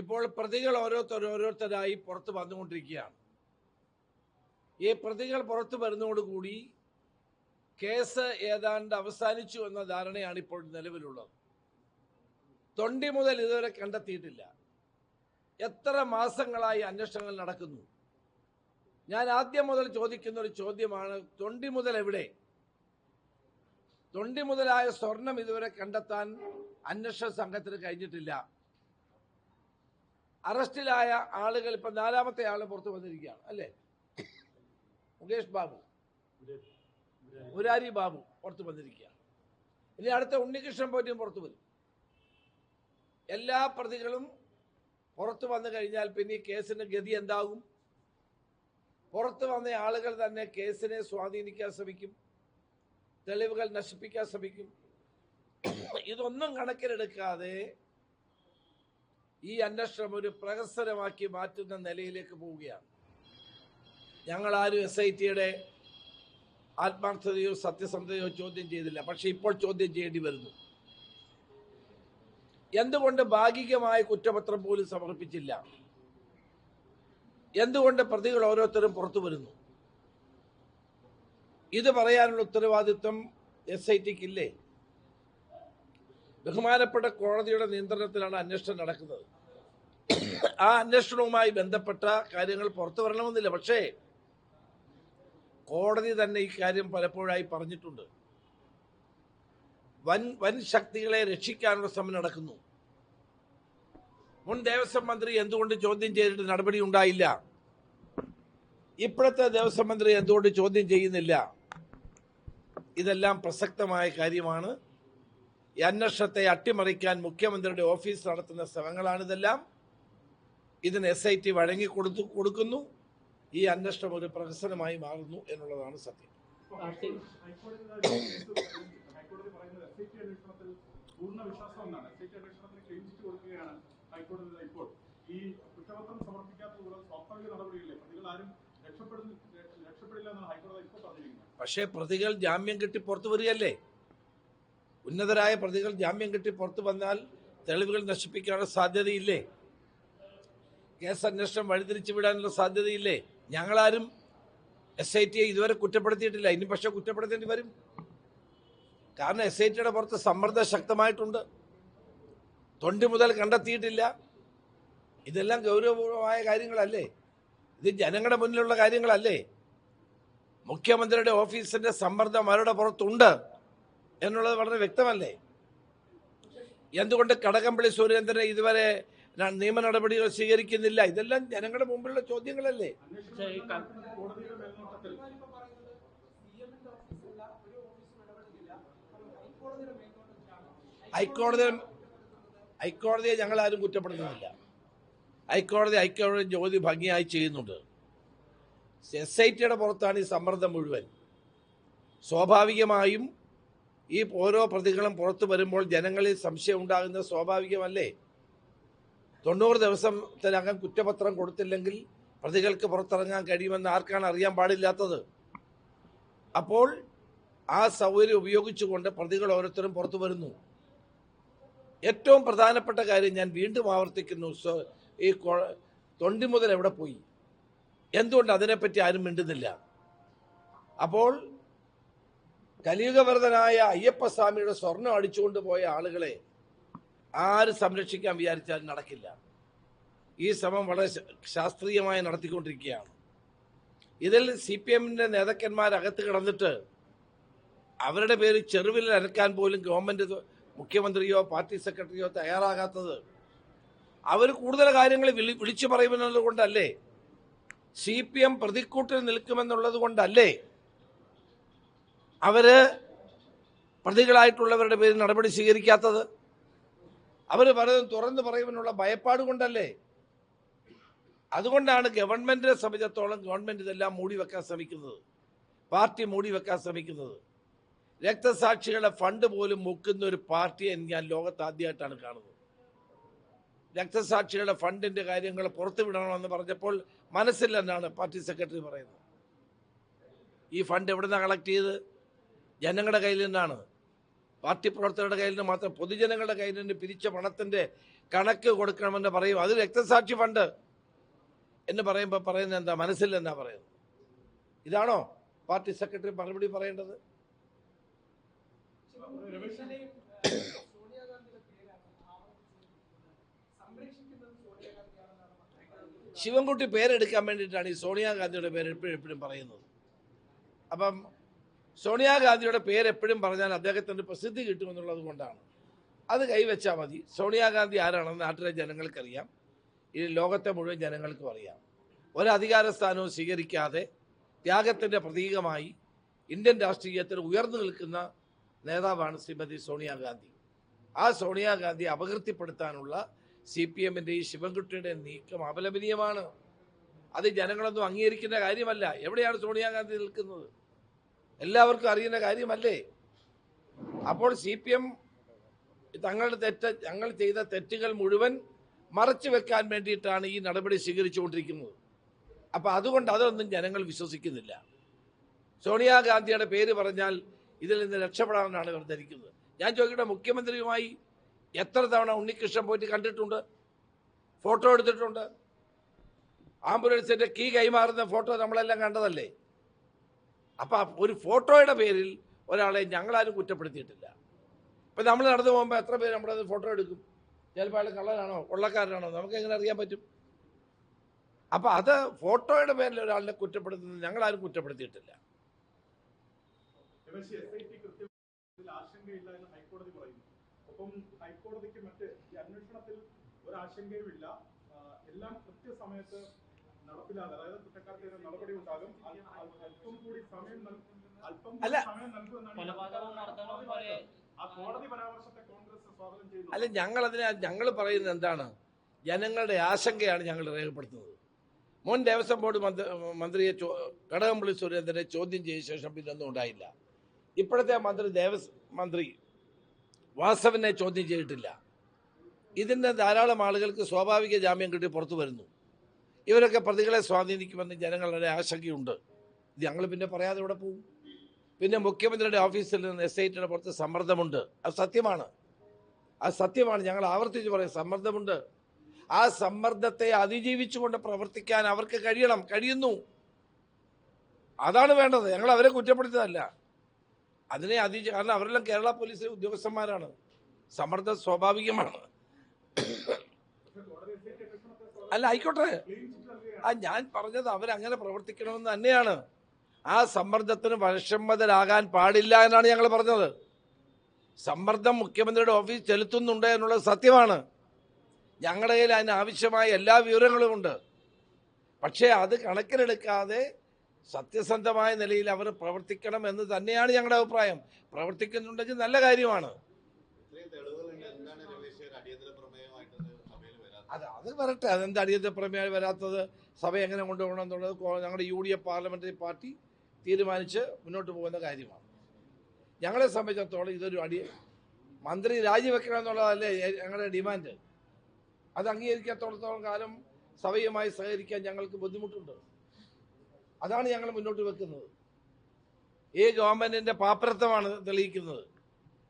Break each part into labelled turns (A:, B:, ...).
A: ഇപ്പോൾ പ്രതികൾ ഓരോരുത്തർ ഓരോരുത്തരായി പുറത്ത് വന്നുകൊണ്ടിരിക്കുകയാണ്. ഈ പ്രതികൾ പുറത്തു വരുന്നതോടുകൂടി കേസ് ഏതാണ്ട് അവസാനിച്ചു എന്ന ധാരണയാണ് ഇപ്പോൾ നിലവിലുള്ളത്. തൊണ്ടി മുതൽ ഇതുവരെ കണ്ടെത്തിയിട്ടില്ല. എത്ര മാസങ്ങളായി അന്വേഷണങ്ങൾ നടക്കുന്നു? ഞാൻ ആദ്യം മുതൽ ചോദിക്കുന്ന ഒരു ചോദ്യമാണ് തൊണ്ടി മുതൽ എവിടെ? തൊണ്ടി മുതലായ സ്വർണം ഇതുവരെ കണ്ടെത്താൻ അന്വേഷണ സംഘത്തിന് കഴിഞ്ഞിട്ടില്ല. അറസ്റ്റിലായ ആളുകൾ ഇപ്പൊ നാലാമത്തെ ആൾ പുറത്തു വന്നിരിക്കുകയാണ് അല്ലേ? മുകേഷ് ബാബു. മുരാരി ബാബു പുറത്തു വന്നിരിക്കുകയാണ്. ഇനി അടുത്ത ഉണ്ണികൃഷ്ണൻ പോറ്റിയും പുറത്തു വരും. എല്ലാ പ്രതികളും പുറത്തു വന്നു കഴിഞ്ഞാൽ പിന്നെ ഈ കേസിന് ഗതി എന്താകും? പുറത്തു വന്ന ആളുകൾ തന്നെ കേസിനെ സ്വാധീനിക്കാൻ ശ്രമിക്കും തെളിവുകൾ നശിപ്പിക്കാൻ ശ്രമിക്കും. ഇതൊന്നും കണക്കിലെടുക്കാതെ ഈ അന്വേഷണം ഒരു പ്രഹസനമാക്കി മാറ്റുന്ന നിലയിലേക്ക് പോവുകയാണ്. ഞങ്ങൾ ആരും എസ് ഐ ടിയുടെ ആത്മാർത്ഥതയോ സത്യസന്ധതയോ ചോദ്യം ചെയ്തില്ല. പക്ഷെ ഇപ്പോൾ ചോദ്യം ചെയ്യേണ്ടി വരുന്നു. എന്തുകൊണ്ട് ഭാഗികമായ കുറ്റപത്രം പോലും സമർപ്പിച്ചില്ല? എന്തുകൊണ്ട് പ്രതികൾ ഓരോരുത്തരും പുറത്തു വരുന്നു? ഇത് പറയാനുള്ള ഉത്തരവാദിത്വം എസ് ഐ ടിക്ക് ഇല്ലേ ബഹുമാനപ്പെട്ട കോടതിയുടെ നിയന്ത്രണത്തിലാണ് അന്വേഷണം നടക്കുന്നത്. ആ അന്വേഷണവുമായി ബന്ധപ്പെട്ട കാര്യങ്ങൾ പുറത്തു വരണമെന്നില്ല. പക്ഷേ കോടതി തന്നെ ഈ കാര്യം പലപ്പോഴായി പറഞ്ഞിട്ടുണ്ട്. വൻ വൻ ശക്തികളെ രക്ഷിക്കാനുള്ള ശ്രമം നടക്കുന്നു. മുൻ ദേവസ്വം മന്ത്രി എന്തുകൊണ്ട് ചോദ്യം ചെയ്തിട്ട് നടപടി ഉണ്ടായില്ല? ഇപ്പോഴത്തെ ദേവസ്വം മന്ത്രി എന്തുകൊണ്ട് ചോദ്യം ചെയ്യുന്നില്ല? ഇതെല്ലാം പ്രസക്തമായ കാര്യമാണ്. അന്വേഷണത്തെ അട്ടിമറിക്കാൻ മുഖ്യമന്ത്രിയുടെ ഓഫീസ് നടത്തുന്ന ശ്രമങ്ങളാണിതെല്ലാം. ഇതിന് എസ് ഐ ടി വഴങ്ങി കൊടുത്തു കൊടുക്കുന്നു. ഈ അന്വേഷണം ഒരു പ്രഹസനമായി മാറുന്നു എന്നുള്ളതാണ് സത്യം. പക്ഷേ പ്രതികൾ ജാമ്യം കിട്ടി പുറത്തു വരികയല്ലേ? ഉന്നതരായ പ്രതികൾ ജാമ്യം കിട്ടി പുറത്തു വന്നാൽ തെളിവുകൾ നശിപ്പിക്കാനുള്ള സാധ്യതയില്ലേ? കേസ് അന്വേഷണം വഴിതിരിച്ചു വിടാനുള്ള സാധ്യതയില്ലേ? ഞങ്ങളാരും എസ് ഐ ടിയെ ഇതുവരെ കുറ്റപ്പെടുത്തിയിട്ടില്ല. ഇനി പക്ഷേ കുറ്റപ്പെടുത്തേണ്ടി വരും. കാരണം എസ് ഐ ടിയുടെ പുറത്ത് സമ്മർദ്ദം ശക്തമായിട്ടുണ്ട്. തൊണ്ടി മുതൽ കണ്ടെത്തിയിട്ടില്ല. ഇതെല്ലാം ഗൗരവപൂർവമായ കാര്യങ്ങളല്ലേ? ഇത് ജനങ്ങളുടെ മുന്നിലുള്ള കാര്യങ്ങളല്ലേ? മുഖ്യമന്ത്രിയുടെ ഓഫീസിന്റെ സമ്മർദ്ദം അവരുടെ പുറത്തുണ്ട് എന്നുള്ളത് വളരെ വ്യക്തമല്ലേ? എന്തുകൊണ്ട് കടകംപള്ളി സുരേന്ദ്രനെ ഇതുവരെ ന- നിയമ നടപടികൾ സ്വീകരിക്കുന്നില്ല. ഇതെല്ലാം ജനങ്ങളുടെ മുമ്പിലുള്ള ചോദ്യങ്ങളല്ലേ? ഹൈക്കോടതി ഹൈക്കോടതിയെ ഞങ്ങൾ ആരും കുറ്റപ്പെടുത്തുന്നില്ല. ഹൈക്കോടതി ഹൈക്കോടതി ജോലി ഭംഗിയായി ചെയ്യുന്നുണ്ട്. എസ് ഐ ടിയുടെ പുറത്താണ് ഈ സമ്മർദ്ദം മുഴുവൻ. സ്വാഭാവികമായും ഈ ഓരോ പ്രതികളും പുറത്തു വരുമ്പോൾ ജനങ്ങളിൽ സംശയം ഉണ്ടാകുന്നത് സ്വാഭാവികമല്ലേ? തൊണ്ണൂറ് ദിവസത്തിനകം കുറ്റപത്രം കൊടുത്തില്ലെങ്കിൽ പ്രതികൾക്ക് പുറത്തിറങ്ങാൻ കഴിയുമെന്ന് ആർക്കാണ് അറിയാൻ പാടില്ലാത്തത്? അപ്പോൾ ആ സൗകര്യം ഉപയോഗിച്ചുകൊണ്ട് പ്രതികൾ ഓരോരുത്തരും പുറത്തു വരുന്നു. ഏറ്റവും പ്രധാനപ്പെട്ട കാര്യം ഞാൻ വീണ്ടും ആവർത്തിക്കുന്നു ഈ തൊണ്ടി മുതൽ എവിടെ പോയി? എന്തുകൊണ്ട് അതിനെപ്പറ്റി ആരും മിണ്ടുന്നില്ല? അപ്പോൾ കലിയുഗവർദ്ധനായ അയ്യപ്പസ്വാമിയുടെ സ്വർണം അടിച്ചുകൊണ്ട് പോയ ആളുകളെ ആര് സംരക്ഷിക്കാൻ വിചാരിച്ചാലും നടക്കില്ല. ഈ ശ്രമം വളരെ ശാസ്ത്രീയമായി നടത്തിക്കൊണ്ടിരിക്കുകയാണ്. ഇതിൽ സി പി എമ്മിന്റെ നേതാക്കന്മാരകത്ത് കിടന്നിട്ട് അവരുടെ പേര് ചെറുവിൽ അനക്കാൻ പോലും ഗവൺമെന്റ് മുഖ്യമന്ത്രിയോ പാർട്ടി സെക്രട്ടറിയോ തയ്യാറാകാത്തത് അവർ കൂടുതൽ കാര്യങ്ങൾ വിളി വിളിച്ചു പറയുമെന്നുള്ളത് കൊണ്ടല്ലേ? സി പി എം പ്രതിക്കൂട്ടിൽ നിൽക്കുമെന്നുള്ളത് കൊണ്ടല്ലേ? അവർ പ്രതികളായിട്ടുള്ളവരുടെ പേരിൽ നടപടി സ്വീകരിക്കാത്തത്? അവർ പറയുന്നത് തുറന്നു പറയുമെന്നുള്ള ഭയപ്പാട് കൊണ്ടല്ലേ? അതുകൊണ്ടാണ് ഗവൺമെന്റിനെ സംബന്ധിച്ചിടത്തോളം ഗവൺമെന്റ് ഇതെല്ലാം മൂടി വെക്കാൻ ശ്രമിക്കുന്നത്. പാർട്ടി മൂടി വെക്കാൻ ശ്രമിക്കുന്നത്. രക്തസാക്ഷികളുടെ ഫണ്ട് പോലും മുക്കുന്ന ഒരു പാർട്ടിയെ ഞാൻ ലോകത്ത് ആദ്യമായിട്ടാണ് കാണുന്നത്. രക്തസാക്ഷികളുടെ ഫണ്ടിന്റെ കാര്യങ്ങൾ പുറത്തു വിടണമെന്ന് പറഞ്ഞപ്പോൾ മനസ്സില്ലെന്നാണ് പാർട്ടി സെക്രട്ടറി പറയുന്നത്. ഈ ഫണ്ട് എവിടെ നിന്നാണ് കളക്ട് ചെയ്ത്? ജനങ്ങളുടെ കയ്യിൽ നിന്നാണ്. പാർട്ടി പ്രവർത്തകരുടെ കയ്യിൽ നിന്ന് മാത്രം പൊതുജനങ്ങളുടെ കയ്യിൽ നിന്ന് പിരിച്ച പണത്തിന്റെ കണക്ക് കൊടുക്കണമെന്ന് പറയും അത് രക്തസാക്ഷി ഫണ്ട് എന്ന് പറയുമ്പോൾ പറയുന്നത് എന്താ? മനസ്സിൽ എന്നാ പറയുന്നത്? ഇതാണോ പാർട്ടി സെക്രട്ടറി മറുപടി പറയേണ്ടത്? ശിവൻകുട്ടി പേരെടുക്കാൻ വേണ്ടിയിട്ടാണ് ഈ സോണിയാഗാന്ധിയുടെ പേര് എപ്പോഴും എപ്പോഴും പറയുന്നത്. അപ്പം സോണിയാഗാന്ധിയുടെ പേര് എപ്പോഴും പറഞ്ഞാൽ അദ്ദേഹത്തിന് പ്രസിദ്ധി കിട്ടുമെന്നുള്ളത് കൊണ്ടാണ്. അത് കൈവച്ചാൽ മതി. സോണിയാഗാന്ധി ആരാണെന്ന് നാട്ടിലെ ജനങ്ങൾക്കറിയാം. ഈ ലോകത്തെ മുഴുവൻ ജനങ്ങൾക്കും അറിയാം. ഒരധികാര സ്ഥാനവും സ്വീകരിക്കാതെ ത്യാഗത്തിന്റെ പ്രതീകമായി ഇന്ത്യൻ രാഷ്ട്രീയത്തിൽ ഉയർന്നു നിൽക്കുന്ന നേതാവാണ് ശ്രീമതി സോണിയാഗാന്ധി. ആ സോണിയാഗാന്ധി അപകീർത്തിപ്പെടുത്താനുള്ള സി പി എമ്മിന്റെ ഈ ശിവൻകുട്ടിയുടെ നീക്കം അപലപനീയമാണ്. അത് ജനങ്ങളൊന്നും അംഗീകരിക്കുന്ന കാര്യമല്ല. എവിടെയാണ് സോണിയാഗാന്ധി നിൽക്കുന്നത്? എല്ലാവർക്കും അറിയുന്ന കാര്യമല്ലേ? അപ്പോൾ സി പി എം തങ്ങളുടെ തെറ്റ് ഞങ്ങൾ ചെയ്ത തെറ്റുകൾ മുഴുവൻ മറച്ചു വെക്കാൻ വേണ്ടിയിട്ടാണ് ഈ നടപടി സ്വീകരിച്ചുകൊണ്ടിരിക്കുന്നത്. അപ്പോൾ അതുകൊണ്ട് അതൊന്നും ജനങ്ങൾ വിശ്വസിക്കുന്നില്ല. സോണിയാഗാന്ധിയുടെ പേര് പറഞ്ഞാൽ ഇതിൽ നിന്ന് രക്ഷപ്പെടാനാണ് ഇവർ ധരിക്കുന്നത്. ഞാൻ ചോദിക്കട്ടെ മുഖ്യമന്ത്രിയുമായി എത്ര തവണ ഉണ്ണികൃഷ്ണൻ പോയിട്ട് കണ്ടിട്ടുണ്ട്? ഫോട്ടോ എടുത്തിട്ടുണ്ട്? ആംബുലൻസിന്റെ കീ കൈമാറുന്ന ഫോട്ടോ നമ്മളെല്ലാം കണ്ടതല്ലേ? അപ്പൊ ഒരു ഫോട്ടോയുടെ പേരിൽ ഒരാളെ ഞങ്ങളാരും കുറ്റപ്പെടുത്തിയിട്ടില്ല. ഇപ്പം നമ്മൾ നടന്നു പോകുമ്പോൾ എത്ര പേര് നമ്മുടെ ഫോട്ടോ എടുക്കും? ചിലപ്പോൾ അയാൾ കള്ളനാണോ കൊള്ളക്കാരനാണോ? നമുക്ക് എങ്ങനെ അറിയാൻ പറ്റും? അപ്പോൾ അത് ഫോട്ടോയുടെ പേരിൽ ഒരാളിനെ കുറ്റപ്പെടുത്തുന്നത് ഞങ്ങളാരും കുറ്റപ്പെടുത്തിയിട്ടില്ല.
B: ഒപ്പം ഹൈക്കോടതിക്ക് മറ്റ് ഈ അന്വേഷണത്തിൽ ഒരു ആശങ്കയുമില്ല ആ, എല്ലാം കൃത്യസമയത്ത് നടപ്പിലാകും. അതായത് കുറ്റക്കാർക്കെതിരെ നടപടി ഉണ്ടാകും. അല്പം കൂടി സമയം അല്പം. സമയം നൽകുമെന്നാണ് ആ കോടതി പരാമർശത്തെ കോൺഗ്രസ് സ്വാഗതം ചെയ്യുന്നു.
A: അല്ല ഞങ്ങൾ അതിനെ ഞങ്ങൾ പറയുന്നത് എന്താണ്? ജനങ്ങളുടെ ആശങ്കയാണ് ഞങ്ങൾ രേഖപ്പെടുത്തുന്നത്. മുൻ ദേവസ്വം ബോർഡ് മന്ത്രി മന്ത്രിയെ കടകംപള്ളി സുരേന്ദ്രനെ ചോദ്യം ചെയ്ത ശേഷം പിന്നൊന്നും ഉണ്ടായില്ല. ഇപ്പോഴത്തെ മന്ത്രി ദേവസ് മന്ത്രി വാസവനെ ചോദ്യം ചെയ്തിട്ടില്ല. ഇതിന്റെ ധാരാളം ആളുകൾക്ക് സ്വാഭാവിക ജാമ്യം കിട്ടി പുറത്തു വരുന്നു. ഇവരൊക്കെ പ്രതികളെ സ്വാധീനിക്കുമെന്ന് ജനങ്ങളുടെ ആശങ്കയുണ്ട്. ഞങ്ങൾ പിന്നെ പറയാതെ ഇവിടെ പോകും? പിന്നെ മുഖ്യമന്ത്രിയുടെ ഓഫീസിൽ നിന്ന് എസ് ഐ ടിയുടെ പുറത്ത് സമ്മർദ്ദമുണ്ട്. അത് സത്യമാണ്. അത് സത്യമാണ്. ഞങ്ങൾ ആവർത്തിച്ച് പറയും സമ്മർദ്ദമുണ്ട്. ആ സമ്മർദ്ദത്തെ അതിജീവിച്ചുകൊണ്ട് പ്രവർത്തിക്കാൻ അവർക്ക് കഴിയണം. കഴിയുന്നു. അതാണ് വേണ്ടത്. ഞങ്ങൾ അവരെ കുറ്റപ്പെടുത്തുന്നതല്ല അതിനെ അതിജീ കാരണം അവരെല്ലാം കേരള പോലീസിലെ ഉദ്യോഗസ്ഥന്മാരാണ്. സമ്മർദ്ദം സ്വാഭാവികമാണ്. അല്ല ആയിക്കോട്ടെ. ആ ഞാൻ പറഞ്ഞത് അവരങ്ങനെ പ്രവർത്തിക്കണമെന്ന് തന്നെയാണ്. ആ സമ്മർദ്ദത്തിന് വൈഷമ്മതരാകാൻ പാടില്ല എന്നാണ് ഞങ്ങൾ പറഞ്ഞത്. സമ്മർദ്ദം മുഖ്യമന്ത്രിയുടെ ഓഫീസ് ചെലുത്തുന്നുണ്ട് എന്നുള്ളത് സത്യമാണ്. ഞങ്ങളുടെ കയ്യിൽ അതിനാവശ്യമായ എല്ലാ വിവരങ്ങളും ഉണ്ട്. പക്ഷേ അത് കണക്കിലെടുക്കാതെ സത്യസന്ധമായ നിലയിൽ അവർ പ്രവർത്തിക്കണം എന്ന് തന്നെയാണ് ഞങ്ങളുടെ അഭിപ്രായം. പ്രവർത്തിക്കുന്നുണ്ടെങ്കിൽ നല്ല കാര്യമാണ്
C: ഇത്രയും തെളിവുകളുണ്ട് എന്താണ് രമേശ് ഒരു അടിയന്തര പ്രമേയമായിട്ട് സഭയിൽ വരാത്തത്
A: അത് അത് വരട്ടെ. അതെന്ത് അടിയന്തര പ്രമേയം വരാത്തത്? സഭ എങ്ങനെ കൊണ്ടുപോകണം എന്നുള്ളത് ഞങ്ങളുടെ U D F parliamentary party തീരുമാനിച്ച് മുന്നോട്ട് പോകുന്ന കാര്യമാണ്. ഞങ്ങളെ സംബന്ധിച്ചിടത്തോളം ഇതൊരു അടി മന്ത്രി രാജിവെക്കണം എന്നുള്ളതല്ലേ ഞങ്ങളുടെ ഡിമാൻഡ്. അത് അംഗീകരിക്കാത്തോളത്തോളം കാലം സഭയുമായി സഹകരിക്കാൻ ഞങ്ങൾക്ക് ബുദ്ധിമുട്ടുണ്ട്. അതാണ് ഞങ്ങൾ മുന്നോട്ട് വെക്കുന്നത്. ഈ ഗവൺമെന്റിന്റെ പാപ്പരത്വമാണ് തെളിയിക്കുന്നത്.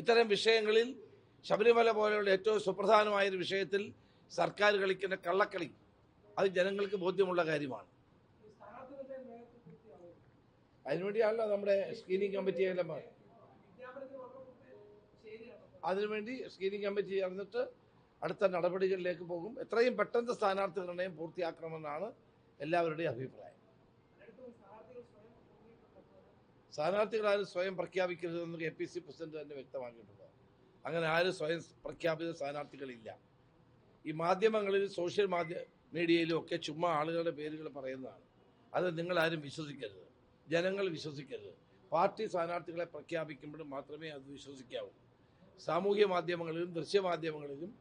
A: ഇത്തരം വിഷയങ്ങളിൽ ശബരിമല പോലെയുള്ള ഏറ്റവും സുപ്രധാനമായൊരു വിഷയത്തിൽ സർക്കാർ കളിക്കുന്ന കള്ളക്കളി അത് ജനങ്ങൾക്ക് ബോധ്യമുള്ള കാര്യമാണ്. അതിനുവേണ്ടിയാണല്ലോ നമ്മുടെ സ്ക്രീനിങ് കമ്മിറ്റി എല്ലാം അതിനുവേണ്ടി സ്ക്രീനിങ് കമ്മിറ്റി ചേർന്നിട്ട് അടുത്ത നടപടികളിലേക്ക് പോകും. എത്രയും പെട്ടെന്ന് സ്ഥാനാർത്ഥി നിർണയം പൂർത്തിയാക്കണമെന്നാണ് എല്ലാവരുടെയും അഭിപ്രായം.
D: സ്ഥാനാർത്ഥികൾ
A: ആരും സ്വയം പ്രഖ്യാപിക്കരുതെന്ന് കെ പി സി പ്രസിഡന്റ് തന്നെ വ്യക്തമാക്കിയിട്ടുണ്ട്. അങ്ങനെ ആരും സ്വയം പ്രഖ്യാപിത സ്ഥാനാർത്ഥികളില്ല. ഈ മാധ്യമങ്ങളിൽ സോഷ്യൽ മാധ്യ മീഡിയയിലും ഒക്കെ ചുമ്മാ ആളുകളുടെ പേരുകൾ പറയുന്നതാണ്. അത് നിങ്ങളാരും വിശ്വസിക്കരുത്. ജനങ്ങൾ വിശ്വസിക്കരുത്. പാർട്ടി സ്ഥാനാർത്ഥികളെ പ്രഖ്യാപിക്കുമ്പോഴും മാത്രമേ അത് വിശ്വസിക്കാവൂ. സാമൂഹ്യ മാധ്യമങ്ങളിലും ദൃശ്യമാധ്യമങ്ങളിലും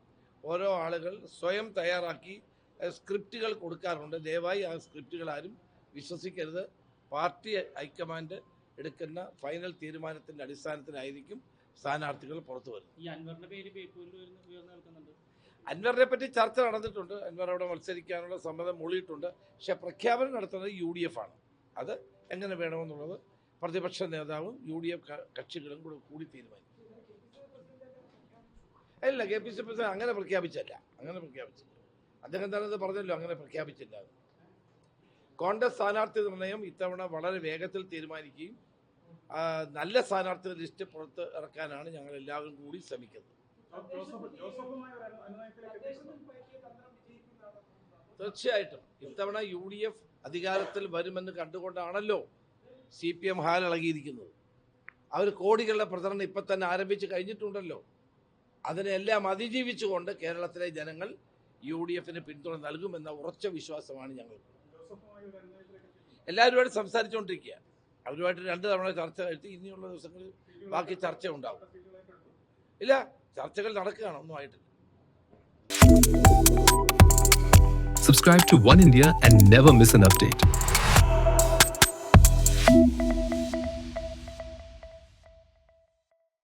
A: ഓരോ ആളുകൾ സ്വയം തയ്യാറാക്കി സ്ക്രിപ്റ്റുകൾ കൊടുക്കാറുണ്ട്. ദയവായി ആ സ്ക്രിപ്റ്റുകൾ ആരും വിശ്വസിക്കരുത്. പാർട്ടി ഹൈക്കമാൻഡ് എടുക്കുന്ന ഫൈനൽ തീരുമാനത്തിന്റെ അടിസ്ഥാനത്തിലായിരിക്കും സ്ഥാനാർത്ഥികൾ പുറത്തു വരുന്നത്.
E: ഈ പേര്
A: അൻവറിനെ പറ്റി ചർച്ച നടന്നിട്ടുണ്ട്. അൻവർ അവിടെ മത്സരിക്കാനുള്ള സമ്മതം മൂളിയിട്ടുണ്ട്. പക്ഷെ പ്രഖ്യാപനം നടത്തുന്നത് യു ഡി എഫ് ആണ്. അത് എങ്ങനെ വേണമെന്നുള്ളത് പ്രതിപക്ഷ നേതാവും യു ഡി എഫ് കക്ഷികളും കൂടെ കൂടി തീരുമാനിക്കും. അല്ല കെ പി സി പ്രസിഡന്റ് അങ്ങനെ പ്രഖ്യാപിച്ചല്ല. അങ്ങനെ പ്രഖ്യാപിച്ചില്ല. അദ്ദേഹം തന്നെ പറഞ്ഞല്ലോ അങ്ങനെ പ്രഖ്യാപിച്ചില്ല കോൺഗ്രസ് സ്ഥാനാർത്ഥി നിർണയം ഇത്തവണ വളരെ വേഗത്തിൽ തീരുമാനിക്കുകയും നല്ല സ്ഥാനാർത്ഥി ലിസ്റ്റ് പുറത്ത് ഇറക്കാനാണ് ഞങ്ങൾ എല്ലാവരും കൂടി ശ്രമിക്കുന്നത്. തീർച്ചയായിട്ടും. ഇത്തവണ യു ഡി എഫ് അധികാരത്തിൽ വരുമെന്ന് കണ്ടുകൊണ്ടാണല്ലോ സി പി എം ഹാലിളകിയിരിക്കുന്നത് അവർ കോടികളുടെ പ്രചരണം ഇപ്പം തന്നെ ആരംഭിച്ച് കഴിഞ്ഞിട്ടുണ്ടല്ലോ. അതിനെല്ലാം അതിജീവിച്ചുകൊണ്ട് കേരളത്തിലെ ജനങ്ങൾ യു ഡി എഫിന് പിന്തുണ നൽകുമെന്ന ഉറച്ച വിശ്വാസമാണ് ഞങ്ങൾ
B: ജോസഫുമായ ഒരു അനുനയത്തിലേക്ക്
A: എല്ലാവരുമായിട്ട് സംസാരിച്ചുകൊണ്ടിരിക്കുക. അവരുമായിട്ട് രണ്ട് തവണ ചർച്ച നടത്തി ഇനിയുള്ള ദിവസങ്ങളിൽ ബാക്കി ചർച്ച ഉണ്ടാവും. ഇല്ല ചർച്ചകൾ നടക്കുകയാണ് ഒന്നും ആയിട്ടില്ല
F: Subscribe to One India and never miss an update.